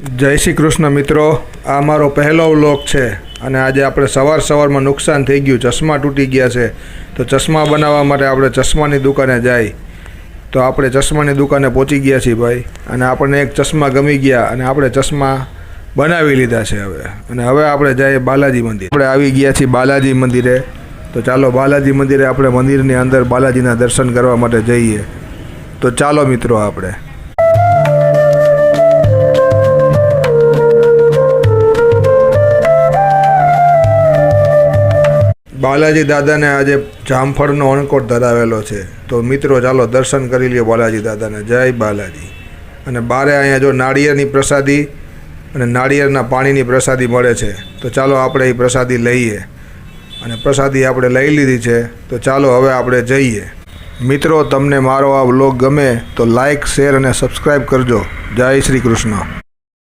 જય શ્રી કૃષ્ણ મિત્રો. આ મારો પહેલો વ્લોગ છે અને આજે આપણે સવાર સવારમાં નુકસાન થઈ ગયું, ચશ્મા તૂટી ગયા છે. તો ચશ્મા બનાવવા માટે આપણે ચશ્માની દુકાને જાય. તો આપણે ચશ્માની દુકાને પહોંચી ગયા છીએ ભાઈ. અને આપણને એક ચશ્મા ગમી ગયા અને આપણે ચશ્મા બનાવી લીધા છે હવે. અને હવે આપણે જઈએ બાલાજી મંદિર. આપણે આવી ગયા છીએ બાલાજી મંદિરે. તો ચાલો બાલાજી મંદિરે આપણે મંદિરની અંદર બાલાજીના દર્શન કરવા માટે જઈએ. તો ચાલો મિત્રો આપણે. બાલાજી દાદાને આજે જામફળનો અણકોટ ધરાવેલો છે. તો મિત્રો, ચાલો દર્શન કરી લ્યો બાલાજી દાદાને. જય બાલાજી. અને બારે અહીંયા જો નાળિયેરની પ્રસાદી અને નાળિયેરના પાણીની પ્રસાદી મળે છે, તો ચાલો આપણે એ પ્રસાદી લઈએ. અને પ્રસાદી આપણે લઈ લીધી છે, તો ચાલો હવે આપણે જઈએ. મિત્રો, તમને મારો આ વ્લોગ ગમે તો લાઈક, શેર અને સબસ્ક્રાઈબ કરજો. જય શ્રી કૃષ્ણ.